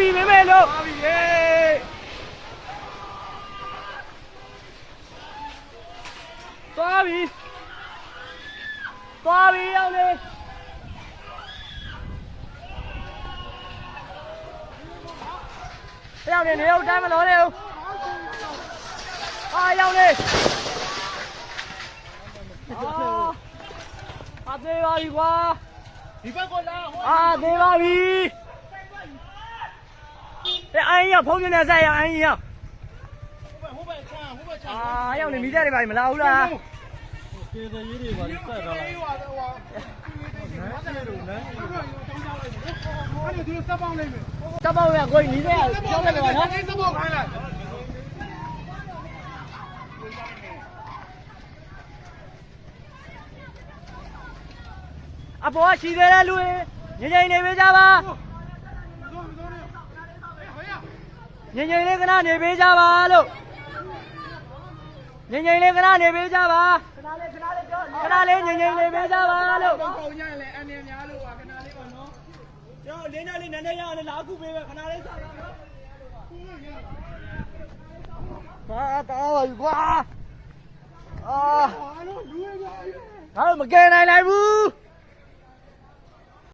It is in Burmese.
ပြီမေမေလို့သွားပြီရေသွားပြီသွားပြီရောက်လေရောက်နေနေဟုတ်တိုင်းမလို့နေဟုတ်အာရောက်နေအာသေးပါပြီကွာဒီဘက်ကိုလာဟောအာသေးပါပြီ အဲအိုင်းရောက်ဖုန်းပြနေဆက်ရောက်အိုင်းရောက်ဟိုဘက်ချမ်းဟိုဘက်ချမ်းအာရောက်နေမိတဲ့တွေပါမလာဘူးလားကျေသေးရေးတွေပါလိစက်တော့လားဟိုဟာဟိုဟာနန်းစီတို့နန်းစီတို့အဲ့ဒီသူစပ်ပေါင်းလိုက်မယ်စပောက်ရကိုကြီးနေတဲ့ပြောလိုက်ပါနော်အဲ့စပ်ပေါင်းခိုင်းလိုက်အပေါ်ရှိသေးတဲ့လူတွေငြိမ်ငြိမ်နေပေးကြပါ ငြိမ်ငြိမ်လေးခဏနေပေးကြပါလို့ငြိမ်ငြိမ်လေးခဏနေပေးကြပါခဏလေးခဏလေးပြောခဏလေးငြိမ်ငြိမ်နေပေးကြပါလို့ပေါင်းကြရင်လည်းအနေများလို့ပါခဏလေးပါနော်ကျွန်တော်လင်းနေလေးနည်းနည်းရအောင်လာခုပေးပဲခဏလေးစောင့်ရအောင်ဟာတာပါယူကွာအာဟာလို့လူရပါငါတို့မကယ်နိုင်လိုက်ဘူး